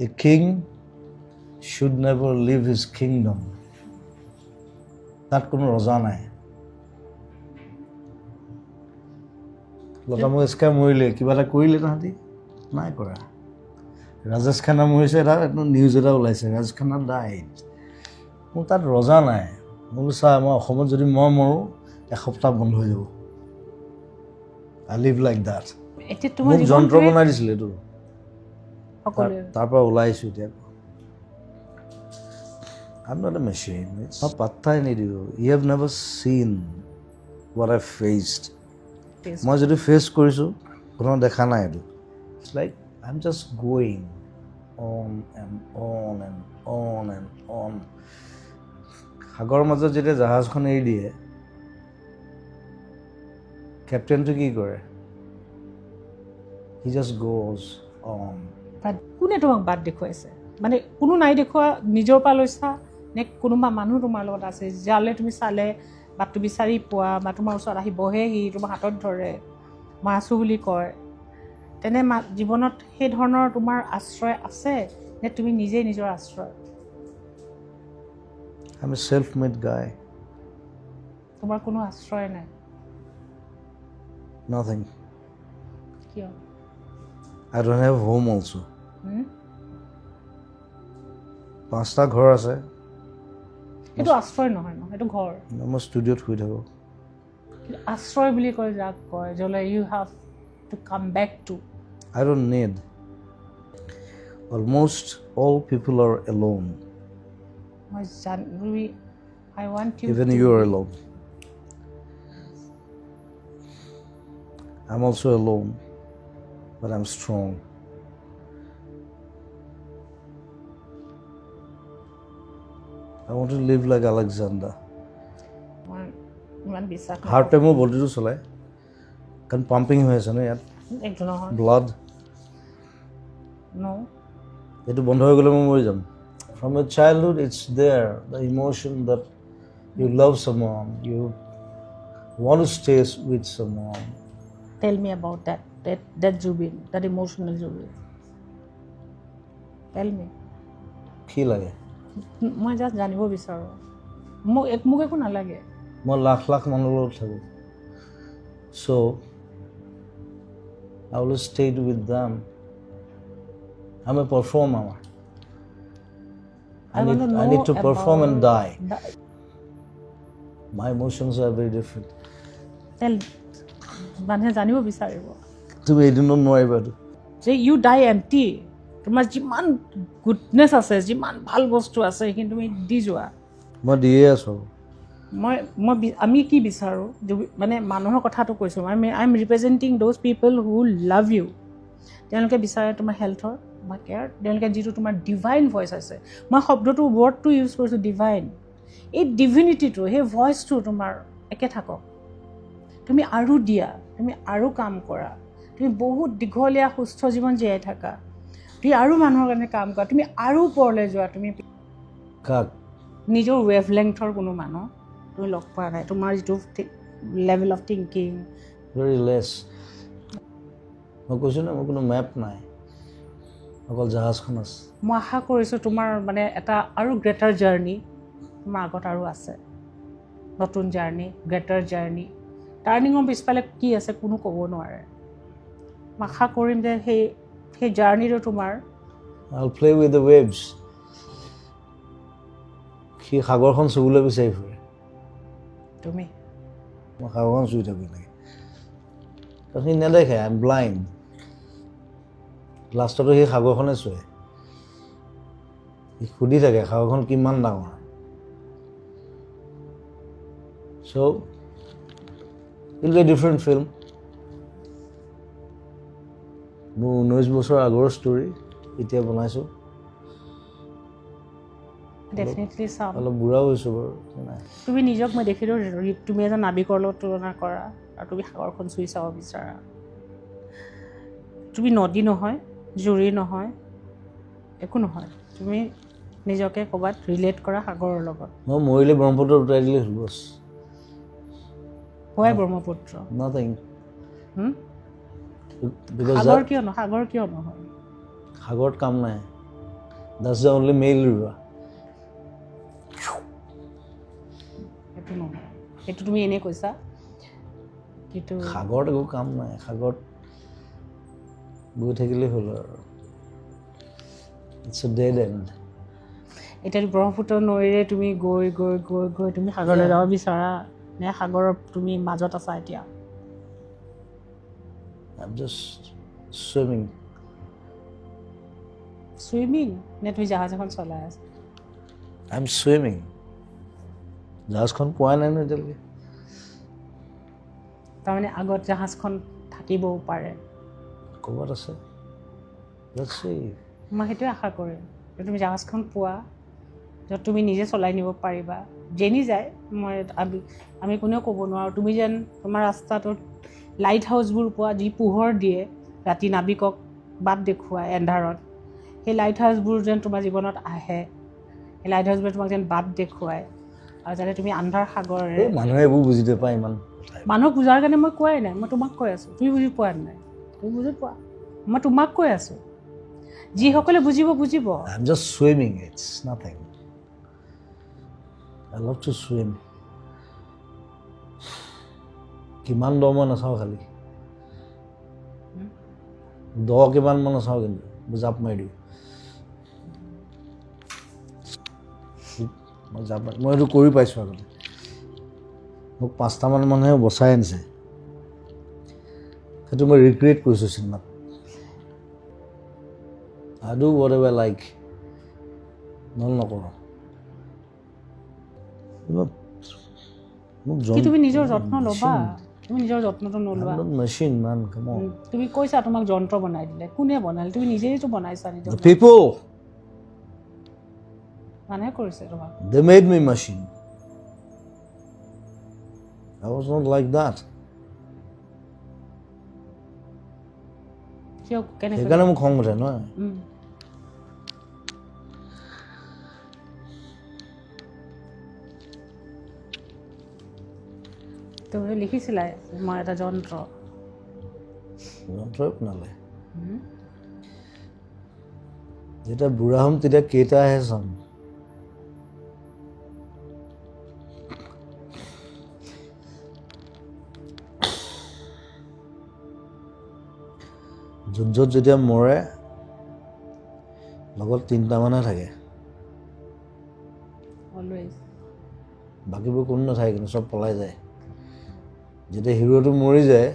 A king should never leave his kingdom. তাত কোনো ৰজা নাই। লতা মংগেশকাৰ মৰিলে কিবা এটা কৰিলে তাহাঁতি? নাই কৰা। ৰাজেশ খান্না মৰিছে এটা নিউজ এটা ওলাইছে ৰাজেশ খান্না ডাইড মোৰ তাত ৰজা নাই। মই বোলো চা মই অসমত যদি মই মৰোঁ এসপ্তাহ বন্ধ হৈ যাব। আই লিভ লাইক ডাট যন্ত্ৰ বনাই দিছিলে এইটো। সকলোৱে তাৰ পৰা ওলাই আহিছোঁ এতিয়া I'm not a machine. It's not পাত্তাই নিদিওঁ you have never seen what I faced. face মই যদি ফেচ কৰিছোঁ কোনেও দেখা নাই এইটো it's like I am just going on and on and on and on সাগৰৰ মাজত যেতিয়া জাহাজখন এৰি দিয়ে কেপ্টেইনটো কি কৰে? He just goes on but কোনে তোমাক বাট দেখুৱাইছে? মানে কোনো নাই দেখুওৱা নিজৰ পৰা লৈছা নে কোনোবা মানুহ তোমাৰ লগত আছে যালে তুমি চালে বাটটো বিচাৰি পোৱা বা তোমাৰ ওচৰত আহি বহেহি তোমাৰ হাতত ধৰে মই আছোঁ বুলি কয়? তেনে মা জীৱনত সেই ধৰণৰ তোমাৰ আশ্ৰয় আছে নে তুমি নিজেই নিজৰ আশ্ৰয়? এ চেল্ফ মেড গাই তোমাৰ কোনো আশ্ৰয় নাই? নাথিং কিয়? I don't have home also'? পাঁচটা ঘৰ আছে সেইটো আশ্ৰয় নহয় ন সেইটো ঘৰ মই ষ্টুডিঅ'ত শুই থাকোঁ আশ্ৰয় বুলি কয় যাক কয় য'লে you have to come back to I don't need. Almost all people are alone. মই জান I want you Even you are alone. I'm also alone, but I'm strong. I want to live like Alexander. মই ইমান বিশ্বাস নকৰোঁ। হাৰ্টে মোৰ বডিটো চলায় কাৰণ পাম্পিং হৈ আছে ন ইয়াত এইটো নহয় ব্লাড ন এইটো বন্ধ হৈ গ'লে মই মৰি যাম from a childhood it's there the emotion that you love someone you want to stay with someone tell me about that that that Zubeen that emotional Zubeen tell me কি লাগে মই জাষ্ট জানিব বিচাৰোঁ মোক এক মোক একো নালাগে মই লাখ লাখ মানুহৰ লগত থাকোঁ চ' আই will stayed with them I am a performer I want need, to I need to know perform and about die. the- My emotions are very different. টেল মানুহে জানিব বিচাৰিব তুমি এদিনত নোৱাৰিবা এইটো। যে ইউ ডাই এণ্টি তোমাৰ যিমান গুডনেছ আছে যিমান ভাল বস্তু আছে সেইখিনি তুমি দি যোৱা। মই দিয়ে আছোঁ। মই মই আমি কি বিচাৰোঁ? মানে মানুহৰ কথাটো কৈছোঁ I I am representing those people who love you তেওঁলোকে বিচাৰে তোমাৰ হেল্থৰ বা কেয়াৰ তেওঁলোকে যিটো তোমাৰ ডিভাইন ভইচ আছে। মই শব্দটো ৱৰ্ডটো ইউজ কৰিছোঁ ডিভাইন এই ডিভিনিটিটো সেই ভইচটো তোমাৰ একে থাকক। তুমি আৰু দিয়া তুমি আৰু কাম কৰা। তুমি বহুত দীঘলীয়া সুস্থ জীৱন জীয়াই থাকা। তুমি আৰু মানুহৰ কাৰণে কাম কৰা তুমি আৰু ওপৰলৈ যোৱা তুমি কাক? নিজৰ ৱেভ লেংথৰ কোনো মানুহ তুমি লগ পোৱা নাই। তোমাৰ যিটো level of thinking very less মই কৈছোঁ ন মোৰ কোনো মেপ নাই। অকল জাহাজখন আছে। মই আশা কৰিছোঁ তোমাৰ মানে এটা আৰু গ্ৰেটাৰ জাৰ্ণি তোমাৰ আগত আৰু আছে। নতুন জাৰ্ণি গ্ৰেটাৰ জাৰ্ণি টাৰ্ণিঙৰ পিছফালে কি আছে কোনো ক'ব নোৱাৰে। আশা কৰিম যে সেই সেই জাৰ্ণিটো তোমাৰ। প্লে উইথ দ্য ৱেভছ সি সাগৰখন চুবলৈ বিচাৰি ফুৰে। তুমি? মই সাগৰখন চুই থাকোঁ এনেকৈ। কাৰণ সি নেদেখে আই এম ব্লাইণ্ড লাষ্টতো সি সাগৰখনে চুৱে। সি সুধি থাকে সাগৰখন কিমান ডাঙৰ? So' it be different film মোৰ ঊনৈছ বছৰ আগৰ ষ্টৰী এতিয়া বনাইছোঁ। ডেফিনেটলি চাম। অলপ হৈছোঁ বাৰু তুমি নিজক মই দেখিলোঁ তুমি এজন নাবিকৰ লগত তুলনা কৰা আৰু তুমি সাগৰখন চুই চাব বিচাৰা। তুমি নদী নহয় জুৰি নহয় একো নহয়। তুমি নিজকে ক'ৰবাত ৰিলেট কৰা সাগৰৰ লগত। মই মৰিলে ব্ৰহ্মপুত্ৰত উটাই দিলে হ'ল বছ। হোৱাই ব্ৰহ্মপুত্ৰ। নাথিং সাগৰ কিয় নহয় সাগৰ কিয় নহয়? সাগৰত কাম নাই। দাটছ দ্য অনলি মেইল সেইটো নহয়। সেইটো তুমি এনেই কৈছা। কিন্তু সাগৰত একো কাম নাই। সাগৰত গৈ থাকিলেই হ'ল আৰু। ইটছ এ ডেড এণ্ড এতিয়া ব্ৰহ্মপুত্ৰ নৈৰে তুমি গৈ গৈ গৈ গৈ তুমি সাগৰলৈ যাব বিচৰা নে সাগৰৰ তুমি মাজত আছা এতিয়া? এম জাষ্ট চুইমিং চুইমিং নে তুমি জাহাজ এখন চলাই আছা আই এম চুইমিং জাহাজখন পোৱা নাই নহয় এতিয়ালৈকে? তাৰমানে আগত জাহাজখন থাকিবও পাৰে। ক'ৰবাত আছে. মই সেইটোৱে আশা কৰিম যে তুমি জাহাজখন পোৱা য'ত তুমি নিজে চলাই নিব পাৰিবা। যেনি যায় মই আমি আমি কোনেও ক'ব নোৱাৰোঁ। তুমি যেন তোমাৰ ৰাস্তাটোত লাইট হাউচবোৰ পোৱা যি পোহৰ দিয়ে ৰাতি নাবিকক বাট দেখুৱাই এন্ধাৰত সেই লাইট হাউচবোৰ যেন তোমাৰ জীৱনত আহে সেই লাইট হাউচবোৰে তোমাক যেন বাট দেখুৱায় আৰু যাতে তুমি আন্ধাৰ সাগৰেৰে এই মানুহে এইবোৰ বুজি নাপায় ইমান। মানুহক বুজাৰ কাৰণে মই কোৱাই নাই মই তোমাক কৈ আছোঁ। তুমি বুজি পোৱা নাই? তুমি বুজি পোৱা? মই তোমাক কৈ আছোঁ। যিসকলে বুজিব বুজিব। I am just swimming it's nothing I love to swim কিমান দ মই নাচাওঁ খালি দ কিমান মই নাচাওঁ কিন্তু জাপ মাৰি দিওঁ মই জাপ মাৰি মই এইটো কৰি পাইছোঁ আগতে মোক পাঁচটামান মানুহে বচাই আনিছে সেইটো মই ৰিক্ৰিয়েট কৰিছোঁ চিনেমাত I do whatever like নহ'লে নকৰোঁ মোক- তুমি নিজৰ যত্ন ল'বা তুমি নিজৰ যত্নটো নলোৱা। মেচিন মান কাম তুমি কৈছা তোমাক যন্ত্ৰ বনাই দিলে। কোনে বনালে? তুমি নিজেইতো বনাইছা নিজৰ পিপল মানুহে কৰিছে তোমাক। They made me machine I was not like that কিয় কেনেকৈ? সেইকাৰণে মোক খং উঠে নহয়? তুমি লিখিছিলাই মই এটা যন্ত্ৰ। যন্ত্ৰই শুনালে। যেতিয়া বুঢ়া হ'ম তেতিয়া কেইটা আহে চাম য'ত য'ত যেতিয়া মৰে লগত তিনিটামানহে থাকে। বাকীবোৰ কোনো নাথাকে কিন্তু চব পলাই যায়। যেতিয়া হিৰোটো মৰি যায়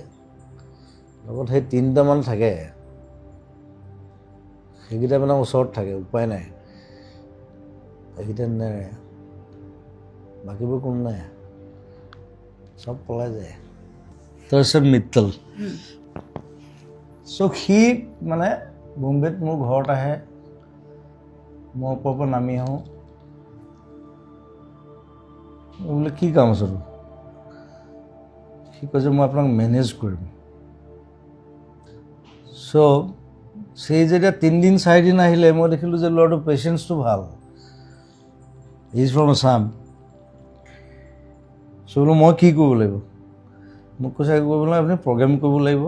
লগত সেই তিনিটামান থাকে সেইকেইটা মানে ওচৰত থাকে উপায় নাই। সেইকেইটা নেৰে বাকীবোৰ কোনো নাই চব পলাই যায়। তাৰপিছত মিত্তল। চ' সি মানে বম্বেত মোৰ ঘৰত আহে মই ওপৰৰ পৰা নামি আহোঁ। বোলে কি কাম আছে তোৰ? সি কৈছে মই আপোনাক মেনেজ কৰিম। চ' সেই যেতিয়া তিনিদিন চাৰিদিন আহিলে মই দেখিলোঁ যে ল'ৰাটোৰ পেচেঞ্চটো ভাল। ইজ ফ্ৰম আছাম চ' বোলো মই কি কৰিব লাগিব? মোক কৈছে কৰিব নালাগে আপুনি প্ৰগ্ৰেম কৰিব লাগিব।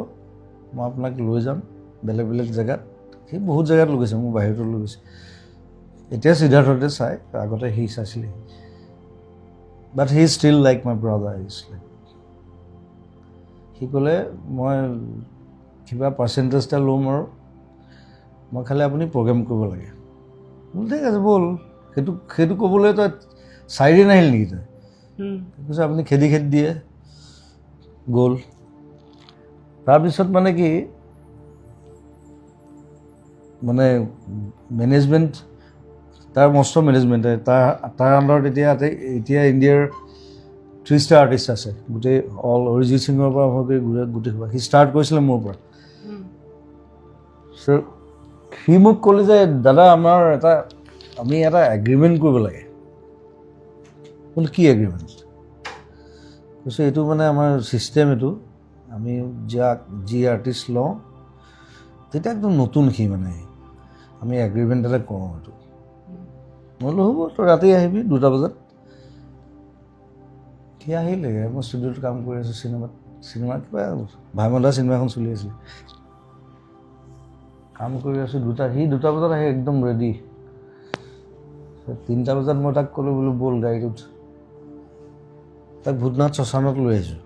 মই আপোনাক লৈ যাম বেলেগ বেলেগ জেগাত। সি বহুত জেগাত লৈ গৈছে মোক বাহিৰতো লৈ গৈছে। এতিয়া সিদ্ধাৰ্থতে চাই আগতে সি চাইছিলে but he still like my brother is like সি ক'লে মই কিবা পাৰ্চেণ্টেজ এটা ল'ম আৰু। মই খালি আপুনি প্ৰগ্ৰেম কৰিব লাগে। বোলো ঠিক আছে ব'ল। সেইটো সেইটো ক'বলৈ তই চাৰিদিন আহিল নেকি তই। কৈছে আপুনি খেদি খেদি দিয়ে। গ'ল। তাৰপিছত মানে কি মানে মেনেজমেণ্ট তাৰ মস্ত মেনেজমেণ্ট তাৰ তাৰ আণ্ডাৰত এতিয়া এতিয়া ইণ্ডিয়াৰ থ্ৰী ষ্টাৰ আৰ্টিষ্ট আছে। গোটেই অল অৰিজিত সিঙৰ পৰা আৰম্ভ কৰি গোটেই গোটেই সোপা। সি ষ্টাৰ্ট কৰিছিলে মোৰ পৰা। সি মোক ক'লে যে দাদা আমাৰ এটা আমি এটা এগ্ৰিমেণ্ট কৰিব লাগে। বোলো কি এগ্ৰিমেণ্ট কৈছে এইটো মানে আমাৰ ছিষ্টেম এইটো। আমি যাক যি আৰ্টিষ্ট লওঁ তেতিয়া একদম নতুন সি মানে। আমি এগ্ৰিমেণ্ট এটা কৰোঁ এইটো। মই বোলো হ'ব তই ৰাতি আহিবি দুটা বজাত। সি আহিলে, মই ষ্টুডিঅ'ত কাম কৰি আছোঁ চিনেমাত। চিনেমা কিবা ভাইমদা চিনেমা এখন চলি আছিলে কাম কৰি আছোঁ দুটা, সি দুটা বজাত আহি একদম ৰেডি তিনিটা বজাত মই তাক ক'লোঁ, বোলো ব'ল উঠ। তাক ভূতনাথ শ্মশানত লৈ আহিছোঁ।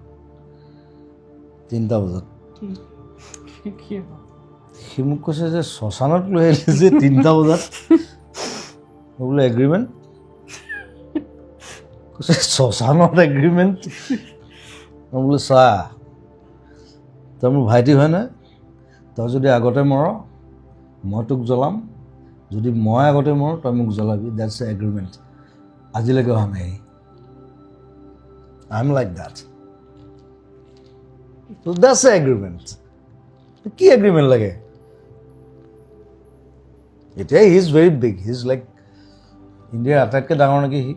তিনিটা বজাত? সি মোক কৈছে যে শ্মশানত লৈ আহিলে যে তিনিটা বজাত। বোলো এগ্ৰিমেণ্ট কৈছে শ্মশানত এগ্ৰিমেণ্ট মই বোলো চা তই মোৰ ভাইটি হয় নহয় তই যদি আগতে মৰ মই তোক জ্বলাম। যদি মই আগতে মৰোঁ তই মোক জ্বলাবি। দেটছ এগ্ৰিমেণ্ট আজিলৈকে অহা নাই। I am like that that's agreement কি এগ্ৰিমেণ্ট লাগে? এতিয়া he is very big he is like ইণ্ডিয়াৰ আটাইতকৈ ডাঙৰ নেকি সি?